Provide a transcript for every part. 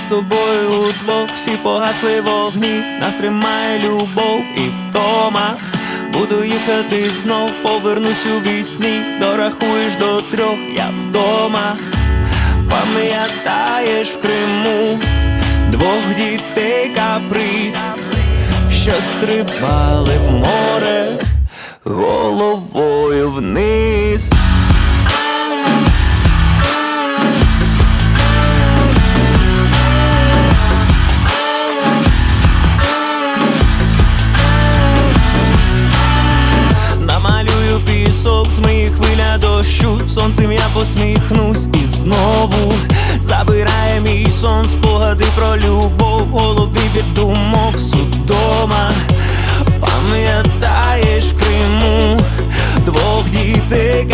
тобою удвох, всі погасли вогні, нас тримає любов і втома. Буду їхати знов, повернусь у вісні, дорахуєш до трьох, я вдома. Пам'ятаєш в Криму двох дітей каприз, що стрибали в море сонцем я посміхнусь і знову забирає мій сон, спогади про любов, голові від думок судома. Пам'ятаєш в Криму двох дітей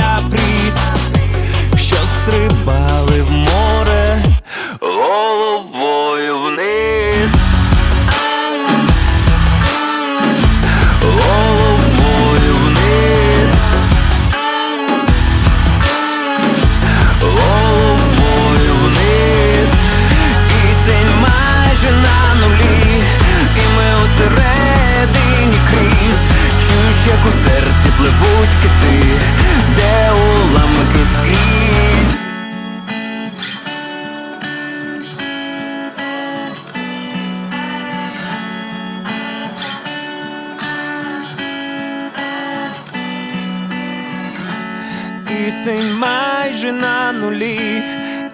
як у серці пливуть кити, де уламки скрізь. Кисень майже на нулі,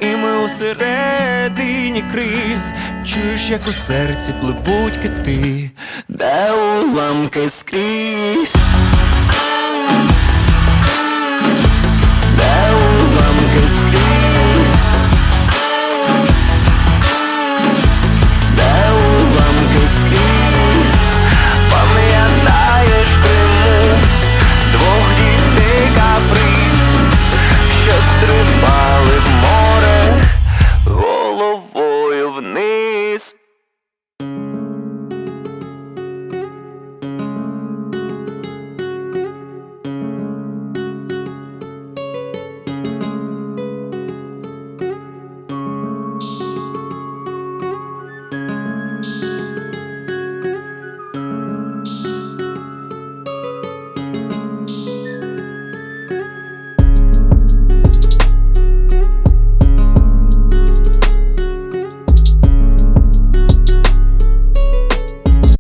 і ми усередині крізь Чуєш, як у серці пливуть кити, де уламки скрізь